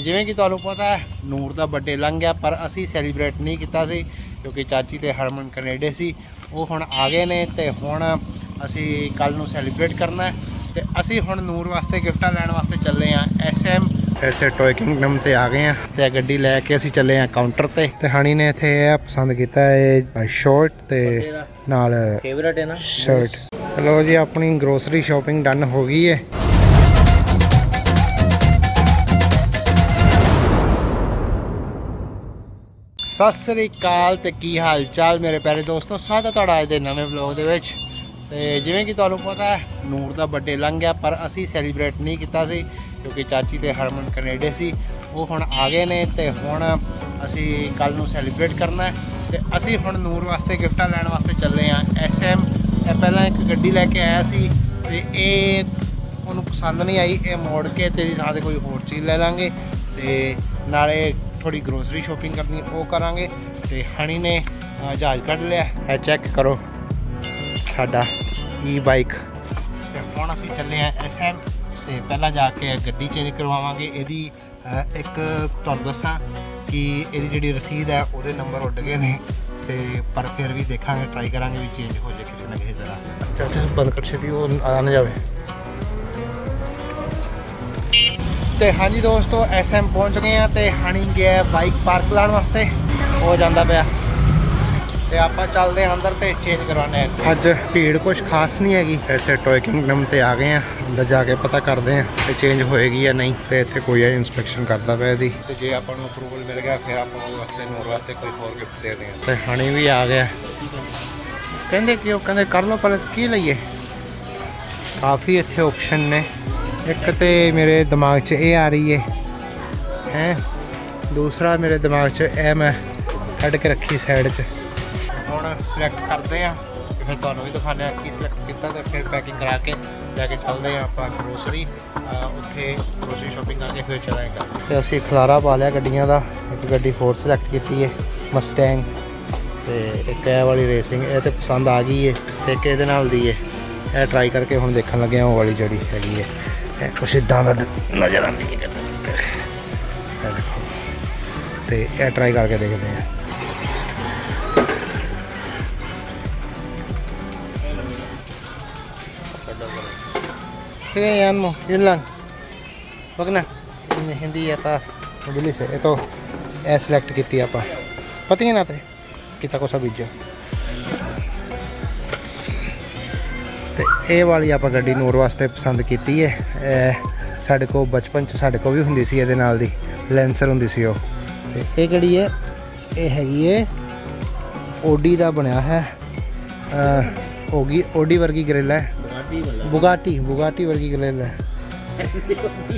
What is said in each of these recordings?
ਜਿਵੇਂ ਕਿ ਤੁਹਾਨੂੰ ਪਤਾ ਹੈ ਨੂਰ ਦਾ ਬਰਥਡੇ ਲੰਘ ਗਿਆ ਪਰ ਅਸੀਂ ਸੈਲੀਬ੍ਰੇਟ ਨਹੀਂ ਕੀਤਾ ਸੀ ਕਿਉਂਕਿ ਚਾਚੀ ਤੇ ਹਰਮਨ ਕੈਨੇਡਾ ਸੀ। ਉਹ ਹੁਣ ਆ ਗਏ ਨੇ ਤੇ ਹੁਣ ਅਸੀਂ ਕੱਲ ਨੂੰ ਸੈਲੀਬ੍ਰੇਟ ਕਰਨਾ ਹੈ। ਤੇ ਅਸੀਂ ਹੁਣ ਨੂਰ ਵਾਸਤੇ ਗਿਫਟਾਂ ਲੈਣ ਵਾਸਤੇ ਚੱਲੇ ਆ ਐਸਐਮ ਇੱਥੇ ਟੋਏ ਕਿੰਗਡਮ ਤੇ ਆ ਗਏ ਆ ਤੇ ਇਹ ਗੱਡੀ ਲੈ ਕੇ ਅਸੀਂ ਚੱਲੇ ਆ ਕਾਊਂਟਰ ਤੇ। ਤੇ ਹਣੀ ਨੇ ਇੱਥੇ ਇਹ ਪਸੰਦ ਕੀਤਾ ਹੈ ਸ਼ਰਟ ਤੇ ਨਾਲ ਫੇਵਰਟ ਹੈ ਨਾ। ਸ਼ਰਟ ਚਲੋ ਜੀ ਆਪਣੀ ਗਰੋਸਰੀ ਸ਼ਾਪਿੰਗ ਡਨ ਹੋ ਗਈ ਹੈ। ਸਤਿ ਸ੍ਰੀ ਅਕਾਲ ਤੇ ਕੀ ਹਾਲ ਚਾਲ ਮੇਰੇ ਪਿਆਰੇ ਦੋਸਤੋ? ਸਵਾਗਤ ਹੈ ਤੁਹਾਡਾ ਅੱਜ ਦੇ ਨਵੇਂ ਵਲੌਗ ਦੇ ਵਿੱਚ। ਤੇ ਜਿਵੇਂ ਕਿ ਤੁਹਾਨੂੰ ਪਤਾ ਹੈ, ਨੂਰ ਦਾ ਬਰਥਡੇ ਲੰਘ ਗਿਆ, ਪਰ ਅਸੀਂ ਸੈਲੀਬ੍ਰੇਟ ਨਹੀਂ ਕੀਤਾ ਸੀ, ਕਿਉਂਕਿ ਚਾਚੀ ਤੇ ਹਰਮਨ ਕੈਨੇਡਾ ਸੀ। ਉਹ ਹੁਣ ਆ ਗਏ ਨੇ ਤੇ ਹੁਣ ਅਸੀਂ ਕੱਲ ਨੂੰ ਸੈਲੀਬ੍ਰੇਟ ਕਰਨਾ ਹੈ। ਤੇ ਅਸੀਂ ਹੁਣ ਨੂਰ ਵਾਸਤੇ ਗਿਫਟਾਂ ਲੈਣ ਵਾਸਤੇ ਚੱਲੇ ਆ ਐਸਐਮ ਇਹ ਪਹਿਲਾਂ ਇੱਕ ਗੱਡੀ ਲੈ ਕੇ ਆਇਆ ਸੀ ਤੇ ਇਹ ਉਹਨੂੰ ਪਸੰਦ ਨਹੀਂ ਆਈ, ਇਹ ਮੋੜ ਕੇ ਤੇਰੀ ਥਾਂ ਤੇ ਕੋਈ ਹੋਰ ਚੀਜ਼ ਲੈ ਲਾਂਗੇ। ਤੇ ਨਾਲੇ ਥੋੜੀ ਗਰੋਸਰੀ ਸ਼ਾਪਿੰਗ ਕਰਨੀ ਉਹ ਕਰਾਂਗੇ ਤੇ ਹਣੀ ਨੇ ਜਹਾਜ਼ ਕੱਢ ਲਿਆ। ਇਹ ਚੈੱਕ ਕਰੋ ਸਾਡਾ ਈ ਬਾਈਕ ਤੇ ਹੁਣ ਅਸੀਂ ਚੱਲੇ ਆ ਐਸਐਮ ਤੇ ਪਹਿਲਾਂ ਜਾ ਕੇ ਗੱਡੀ ਚੇਂਜ ਕਰਵਾਵਾਂਗੇ। ਇਹਦੀ ਇੱਕ ਤੁਹਾਨੂੰ ਦੱਸਾਂ ਕਿ ਇਹਦੀ ਜਿਹੜੀ ਰਸੀਦ ਹੈ ਉਹਦੇ ਨੰਬਰ ਉੱਡ ਗਏ ਨੇ। ਤੇ ਪਰ ਫਿਰ ਵੀ ਦੇਖਾਂਗੇ ਟਰਾਈ ਕਰਾਂਗੇ ਵੀ ਚੇਂਜ ਹੋ ਜਾਏ ਕਿਸੇ ਨਾ ਕਿਸੇ ਤਰ੍ਹਾਂ। ਚੱਲ ਬੰਦ ਕਰ ਛੇਤੀ ਉਹ ਆ ਨਾ ਜਾਵੇ। ਤੇ ਹਾਂਜੀ ਦੋਸਤੋ ਐਸਐਮ ਪਹੁੰਚ ਗਏ ਆ ਤੇ ਹਣੀ ਗਿਆ ਬਾਈਕ ਪਾਰਕ ਲਾਉਣ ਵਾਸਤੇ। ਹੋ ਜਾਂਦਾ ਪਿਆ। ਤੇ ਆਪਾਂ ਚੱਲਦੇ ਆ ਅੰਦਰ ਤੇ ਚੇਂਜ ਕਰਵਾਉਣੇ ਆ ਅੱਜ ਭੀੜ ਕੁਝ ਖਾਸ ਨਹੀਂ ਹੈਗੀ। ਇੱਥੇ ਟੋਏ ਕਿੰਗਡਮ ਤੇ ਆ ਗਏ ਆ। ਅੰਦਰ ਜਾ ਕੇ ਪਤਾ ਕਰਦੇ ਆ ਤੇ ਚੇਂਜ ਹੋਏਗੀ ਜਾਂ ਨਹੀਂ। ਤੇ ਇੱਥੇ ਕੋਈ ਹੈ ਇਨਸਪੈਕਸ਼ਨ ਕਰਦਾ ਪਿਆ ਇਹਦੀ। ਤੇ ਜੇ ਆਪਾਂ ਨੂੰ ਅਪਰੂਵਲ ਮਿਲ ਗਿਆ ਫਿਰ ਆਪਾਂ ਉਹ ਵਾਸਤੇ ਨੂਰ ਵਾਸਤੇ ਕੋਈ ਹੋਰ ਗਿਫਟ ਦੇ ਦੇਂਗੇ ਤੇ ਹਣੀ ਵੀ ਆ ਗਿਆ। ਕਹਿੰਦੇ ਕਿ ਉਹ ਕਹਿੰਦੇ ਕਰ ਲਓ ਪਰ ਕੀ ਲਈਏ? ਕਾਫੀ ਇੱਥੇ ਆਪਸ਼ਨ ਨੇ। ਇੱਕ ਤੇ ਮੇਰੇ ਦਿਮਾਗ 'ਚ ਇਹ ਆ ਰਹੀ ਹੈ ਹੈ? ਦੂਸਰਾ ਮੇਰੇ ਦਿਮਾਗ 'ਚ ਇਹ ਮੈਂ ਕੱਢ ਕੇ ਰੱਖੀ ਸਾਈਡ 'ਚ। ਹੁਣ ਸਿਲੈਕਟ ਕਰਦੇ ਆ ਤੇ ਫਿਰ ਤੁਹਾਨੂੰ ਵੀ ਦਿਖਾਉਂਦੇ ਆ ਕੀ ਸਿਲੈਕਟ ਕੀਤਾ ਤੇ ਫਿਰ ਪੈਕਿੰਗ ਕਰਾ ਕੇ ਲੈ ਕੇ ਚੱਲਦੇ ਆ ਆਪਾਂ ਗਰੋਸਰੀ ਉੱਥੇ ਗਰੋਸਰੀ ਸ਼ਾਪਿੰਗ ਕਰਕੇ ਫਿਰ ਚਲਾਂਗੇ ਤੇ ਅਸੀਂ ਖਲਾਰਾ ਪਾ ਲਿਆ ਗੱਡੀਆਂ ਦਾ, ਇੱਕ ਗੱਡੀ ਹੋਰ ਸਿਲੈਕਟ ਕੀਤੀ ਹੈ ਮਸਟੈਂਗ ਤੇ ਇੱਕ ਇਹ ਵਾਲੀ ਰੇਸਿੰਗ ਇਹ ਤੇ ਪਸੰਦ ਆ ਗਈ ਹੈ ਤੇ ਇੱਕ ਇਹਦੇ ਨਾਲ ਦੀ ਹੈ ਇਹ ਟਰਾਈ ਕਰਕੇ ਹੁਣ ਦੇਖਣ ਲੱਗੇ ਆ ਉਹ ਵਾਲੀ ਜਿਹੜੀ ਹੈਗੀ ਹੈ ਇਹ ਕੁਛ ਇਦਾਂ ਦਾ ਨਜ਼ਰ ਆਉਂਦੀ ਹੈ ਕਿਤੇ ਇਹ ਦੇਖੋ ਤੇ ਇਹ ਟਰਾਈ ਕਰਕੇ ਦੇਖਦੇ ਆ Kaya yan mo, yun lang. Wag na. Hindi, hindi yata mabilis eh. Ito, eh, select ਕੀਤੀ ਆਪਾਂ patingin natin kita ko sa video ਤੇ ਇਹ ਵਾਲੀ ਆਪਾਂ ਗੱਡੀ ਨੂਰ ਵਾਸਤੇ ਪਸੰਦ ਕੀਤੀ ਹੈ ਇਹ ਸਾਡੇ ਕੋਲ ਬਚਪਨ ਚ ਸਾਡੇ ਕੋਲ ਵੀ ਹੁੰਦੀ ਸੀ, ਇਹਦੇ ਨਾਲ ਦੀ ਲੈਂਸਰ ਹੁੰਦੀ ਸੀ ਉਹ। ਤੇ ਇਹ ਕਿਹੜੀ ਹੈ ਇਹ ਹੈਗੀ ਹੈ ਓਡੀ ਦਾ ਬਣਿਆ ਹੈ। ਅਹ ਹੋਗੀ ਓਡੀ ਵਰਗੀ ਗ੍ਰਿਲ ਹੈ। ਬੁਗਾਟੀ ਬੁਗਾਟੀ ਵਰਗੀ ਗ੍ਰਿਲ ਹੈ।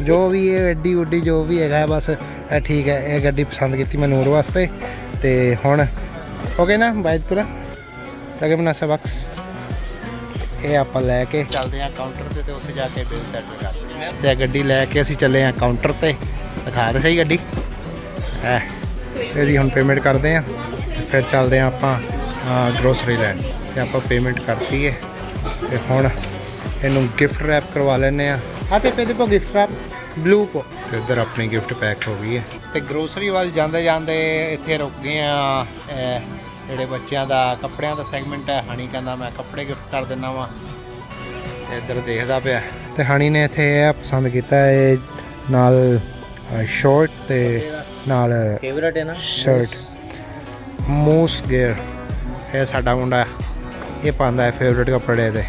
ਜੋ ਵੀ ਇਹ ਐਡੀ ਉੱਡੀ ਜੋ ਵੀ ਹੈਗਾ ਬਸ ਇਹ ਠੀਕ ਹੈ, ਇਹ ਗੱਡੀ ਪਸੰਦ ਕੀਤੀ ਮੈਂ ਨੂਰ ਵਾਸਤੇ। ਤੇ ਹੁਣ ਓਕੇ ਨਾ ਬਾਇਦਪੁਰਾ ਲਗੇ ਬਣਾ ਸਬਕਸ। ਇਹ ਆਪਾਂ ਲੈ ਕੇ ਚੱਲਦੇ ਆ ਕਾਊਂਟਰ ਤੇ ਤੇ ਉੱਥੇ ਜਾ ਕੇ ਬਿੱਲ ਸੈਟਲ ਕਰਦੇ ਆ ਤੇ ਗੱਡੀ ਲੈ ਕੇ ਅਸੀਂ ਚੱਲੇ ਆ ਕਾਊਂਟਰ ਤੇ। ਦਿਖਾ ਦੇ ਸਹੀ ਗੱਡੀ। ਹੈ ਇਹਦੀ ਹੁਣ ਪੇਮੈਂਟ ਕਰਦੇ ਆ ਫਿਰ ਚੱਲਦੇ ਆ ਆਪਾਂ ਗਰੋਸਰੀ ਲੈਣ। ਤੇ ਆਪਾਂ ਪੇਮੈਂਟ ਕਰਤੀ ਹੈ ਤੇ ਹੁਣ ਇਹਨੂੰ ਗਿਫਟ ਰੈਪ ਕਰਵਾ ਲੈਨੇ ਆ ਆ ਤੇ ਪੇ ਦੇਖੋ ਗਿਫਟ ਰੈਪ ਬਲੂ ਕੋ ਤੇ ਇੱਧਰ ਆਪਣੀ ਗਿਫਟ ਪੈਕ ਹੋ ਗਈ ਹੈ। ਤੇ ਗਰੋਸਰੀ ਵਾਲ ਜਾਂਦੇ ਜਾਂਦੇ ਇੱਥੇ ਰੁਕ ਗਏ ਆ ਜਿਹੜੇ ਬੱਚਿਆਂ ਦਾ ਕੱਪੜਿਆਂ ਦਾ ਸੈਗਮੈਂਟ ਹੈ ਹਣੀ ਕਹਿੰਦਾ ਮੈਂ ਕੱਪੜੇ ਗਿਫਟ ਕਰ ਦਿੰਦਾ ਵਾਂ। ਤੇ ਇੱਧਰ ਦੇਖਦਾ ਪਿਆ। ਤੇ ਹਣੀ ਨੇ ਇੱਥੇ ਇਹ ਪਸੰਦ ਕੀਤਾ ਹੈ ਨਾਲ ਸ਼ਾਰਟ ਤੇ ਨਾਲ ਫੇਵਰਟ ਹੈ ਨਾ? ਸ਼ਰਟ ਮੂਸ ਗੇਅਰ ਇਹ ਸਾਡਾ ਮੁੰਡਾ ਇਹ ਪਾਉਂਦਾ ਹੈ ਫੇਵਰਿਟ ਕੱਪੜੇ ਦੇ।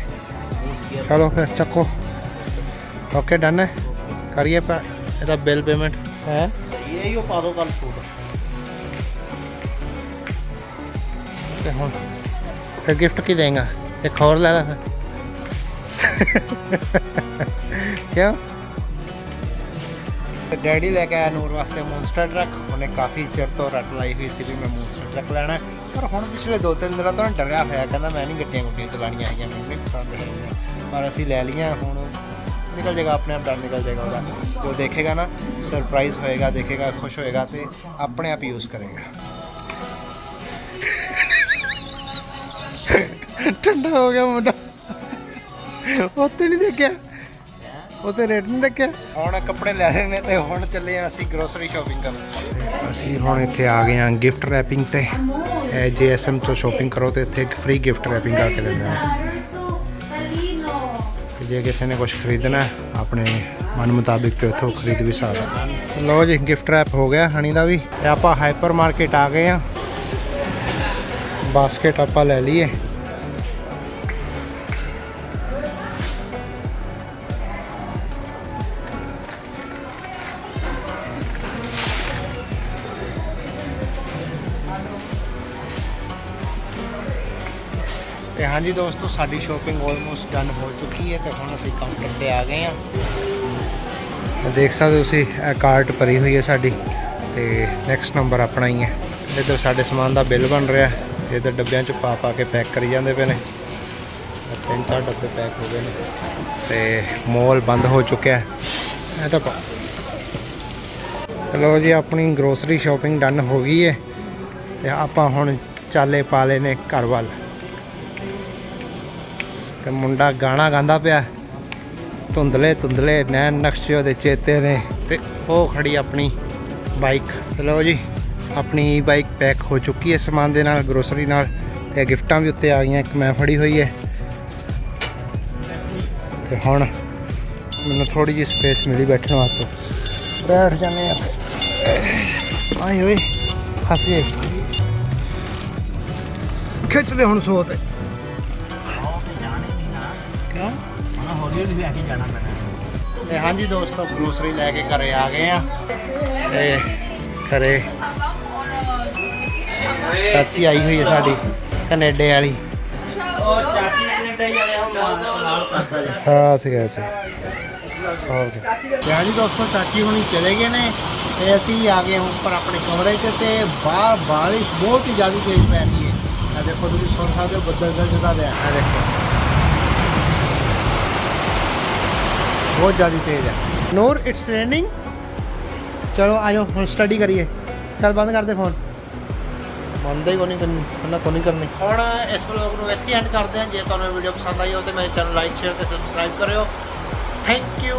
ਚਲੋ ਫਿਰ ਚੱਕੋ। ਓਕੇ ਡਨ ਹੈ। ਕਰੀਏ ਪਰ ਇਹਦਾ ਬਿੱਲ ਪੇਮੈਂਟ ਹੈ ਇਹ ਹੀ ਉਹ ਪਾ ਦੋ ਕੱਲ ਸੂਟ। ਤੇ ਹੁਣ ਫਿਰ ਗਿਫਟ ਕੀ ਦੇਗਾ? ਇੱਕ ਹੋਰ ਲੈ ਲੈ ਫਿਰ। ਕਿਉਂ? ਤੇ ਡੈਡੀ ਲੈ ਕੇ ਆਇਆ ਨੂਰ ਵਾਸਤੇ ਮੌਨਸਟਰ ਟਰੱਕ ਉਹਨੇ ਕਾਫੀ ਚਿਰ ਤੋਂ ਰੱਟ ਲਾਈ ਹੋਈ ਸੀ ਵੀ ਮੈਂ ਮੌਨਸਟਰ ਟਰੱਕ ਲੈਣਾ। ਪਰ ਹੁਣ ਪਿਛਲੇ 2-3 ਦਿਨਾਂ ਤੋਂ ਡਰਿਆ ਹੋਇਆ। ਕਹਿੰਦਾ ਮੈਂ ਨਹੀਂ ਗੱਡੀਆਂ ਗੁੱਡੀਆਂ ਚਲਾਉਣੀਆਂ ਹੈਗੀਆਂ, ਮੈਨੂੰ ਨਹੀਂ ਪਸੰਦ ਹੈਗੀਆਂ। ਪਰ ਅਸੀਂ ਲੈ ਲਈਆਂ, ਹੁਣ ਨਿਕਲ ਜਾਏਗਾ, ਆਪਣੇ ਆਪ ਡਰ ਨਿਕਲ ਜਾਏਗਾ ਉਹਦਾ। ਉਹ ਦੇਖੇਗਾ ਨਾ ਸਰਪ੍ਰਾਈਜ਼ ਹੋਏਗਾ, ਦੇਖੇਗਾ, ਖੁਸ਼ ਹੋਏਗਾ ਤੇ ਆਪਣੇ ਆਪ ਯੂਜ਼ ਕਰੇਗਾ। ਠੰਡਾ ਹੋ ਗਿਆ ਮੁੰਡਾ। ਉੱਤੇ ਨਹੀਂ ਦੇਖਿਆ? ਉਹ ਤੇ ਰੇਟ ਨਹੀਂ ਦੇਖਿਆ? ਹੁਣ ਕੱਪੜੇ ਲੈ ਰਹੇ ਨੇ ਤੇ ਹੁਣ ਚੱਲੇ ਆ ਅਸੀਂ ਗਰੋਸਰੀ ਸ਼ਾਪਿੰਗ ਕਰਨ। ਅਸੀਂ ਹੁਣ ਇੱਥੇ ਆ ਗਏ ਆ ਗਿਫਟ ਰੈਪਿੰਗ ਤੇ। ਇਹ ਜੀਐਸਐਮ ਤੋਂ ਸ਼ਾਪਿੰਗ ਕਰੋ ਤੇ ਇੱਥੇ ਇੱਕ ਫ੍ਰੀ ਗਿਫਟ ਰੈਪਿੰਗ ਕਰਕੇ ਦਿੰਦੇ ਨੇ। ਜੇ ਕਿਸੇ ਨੇ ਕੁਝ ਖਰੀਦਣਾ ਆਪਣੇ ਮਨ ਮੁਤਾਬਿਕ ਤੇ ਉੱਥੋਂ ਖਰੀਦ ਵੀ ਸਕਦਾ ਲਓ ਜੀ ਗਿਫਟ ਰੈਪ ਹੋ ਗਿਆ ਹਣੀ ਦਾ ਵੀ। ਤੇ ਆਪਾਂ ਹਾਈਪਰ ਮਾਰਕੀਟ ਆ ਗਏ ਆ। ਬਾਸਕਟ ਆਪਾਂ ਲੈ ਲਈਏ। ਤੇ ਹਾਂਜੀ ਦੋਸਤੋ, ਸਾਡੀ ਸ਼ਾਪਿੰਗ ਆਲਮੋਸਟ ਡਨ ਹੋ ਚੁੱਕੀ ਹੈ ਤੇ ਹੁਣ ਅਸੀਂ ਕਾਊਂਟਰ ਤੇ ਆ ਗਏ ਹਾਂ। ਦੇਖ ਸਕਦੇ ਤੁਸੀਂ, ਇਹ ਕਾਰਟ ਭਰੀ ਹੋਈ ਹੈ ਸਾਡੀ ਤੇ ਨੈਕਸਟ ਨੰਬਰ ਆਪਣਾ ਹੀ ਹੈ। ਇੱਧਰ ਸਾਡੇ ਸਮਾਨ ਦਾ ਬਿੱਲ ਬਣ ਰਿਹਾ ਹੈ। ਇੱਧਰ ਡੱਬਿਆਂ 'ਚ ਪਾ ਪਾ ਕੇ ਪੈਕ ਕਰੀ ਜਾਂਦੇ ਪਏ ਨੇ। ਤਿੰਨ ਚਾਰ ਡੱਬੇ ਪੈਕ ਹੋ ਗਏ ਨੇ। ਤੇ ਮੋਲ ਬੰਦ ਹੋ ਚੁੱਕਿਆ ਹੈ। ਇਹ ਤਾਂ ਪਾ- ਚਲੋ ਜੀ, ਆਪਣੀ ਗਰੋਸਰੀ ਸ਼ਾਪਿੰਗ ਡਨ ਹੋ ਗਈ ਹੈ। ਤੇ ਆਪਾਂ ਹੁਣ ਚਾਲੇ ਪਾ ਲਏ ਨੇ ਘਰ ਵੱਲ। ਤੇ ਮੁੰਡਾ ਗਾਣਾ ਗਾਉਂਦਾ ਪਿਆ। ਧੁੰਦਲੇ ਧੁੰਦਲੇ ਨੈਣ ਨਕਸ਼ੇ ਉਹਦੇ ਚੇਤੇ ਨੇ ਤੇ ਉਹ ਖੜੀ ਆਪਣੀ ਬਾਈਕ ਚਲੋ ਜੀ, ਆਪਣੀ ਬਾਈਕ ਪੈਕ ਹੋ ਚੁੱਕੀ ਹੈ ਸਮਾਨ ਦੇ ਨਾਲ ਗਰੋਸਰੀ ਨਾਲ। ਤੇ ਗਿਫਟਾਂ ਵੀ ਉੱਤੇ ਆ ਗਈਆਂ, ਇੱਕ ਮੈਂ ਫੜੀ ਹੋਈ ਹੈ। ਤੇ ਹੁਣ ਮੈਨੂੰ ਥੋੜੀ ਜਿਹੀ ਸਪੇਸ ਮਿਲੀ ਬੈਠਣ ਵਾਸਤੇ। ਬੈਠ ਜਾਂਦੇ ਆ ਆਏ ਓਏ ਫਸ ਗਏ। ਖਿੱਚਦੇ ਹੁਣ ਸੋਤੇ ਹੌਲੀ ਲੈ ਕੇ ਜਾਣਾ ਪੈਣਾ। ਤੇ ਹਾਂਜੀ ਦੋਸਤੋ ਗਰੋਸਰੀ ਲੈ ਕੇ ਘਰੇ ਆ ਗਏ ਆ। ਤੇ ਘਰੇ ਚਾਚੀ ਆਈ ਹੋਈ ਹੈ ਸਾਡੀ ਕੈਨੇਡਾ ਵਾਲੀ। ਉਹ ਚਾਚੀ ਕੈਨੇਡਾ ਹੀ ਵਾਲੇ ਹੁਣ ਨਾਲ ਕਰਦਾ ਜੀ ਹਾਂ ਸੀਗਾ ਜੀ ਹੋਰ ਕੀ। ਤੇ ਹਾਂਜੀ ਦੋਸਤੋ ਚਾਚੀ ਹੁਣੀ ਚਲੇ ਗਏ ਨੇ। ਤੇ ਅਸੀਂ ਆ ਗਏ ਹਾਂ ਉੱਪਰ ਆਪਣੇ ਕਮਰੇ 'ਚ ਤੇ ਬਾਹਰ ਬਾਰਿਸ਼ ਬਹੁਤ ਹੀ ਜ਼ਿਆਦਾ ਤੇਜ਼ ਪੈ ਰਹੀ ਹੈ। ਆ ਦੇਖੋ ਤੁਸੀਂ ਸੁਣ ਸਕਦੇ ਹੋ ਬੱਦਲ ਗਰਜਦਾ ਪਿਆ ਆ ਦੇਖੋ। ਬਹੁਤ ਜ਼ਿਆਦਾ ਤੇਜ਼ ਹੈ ਨੂਰ ਇਟਸ ਰੇਨਿੰਗ ਚਲੋ ਆਜੋ ਹੁਣ ਸਟੱਡੀ ਕਰੀਏ ਚਲ ਬੰਦ ਕਰ ਦੇ ਫੋਨ ਬੰਦ ਹੀ ਕੋਈ ਨਹੀਂ ਕਰਨੀ ਕੋਈ ਨਹੀਂ ਕਰਨੀ ਹੁਣ ਇਸ ਵਲੋਗ ਨੂੰ ਇੱਥੇ ਐਂਡ ਕਰਦੇ ਹਾਂ ਜੇ ਤੁਹਾਨੂੰ ਵੀਡੀਓ ਪਸੰਦ ਆਈ ਹੋ ਤੇ ਮੇਰੇ ਚੈਨਲ ਲਾਈਕ ਸ਼ੇਅਰ ਤੇ ਸਬਸਕ੍ਰਾਈਬ ਕਰਿਓ ਥੈਂਕ ਯੂ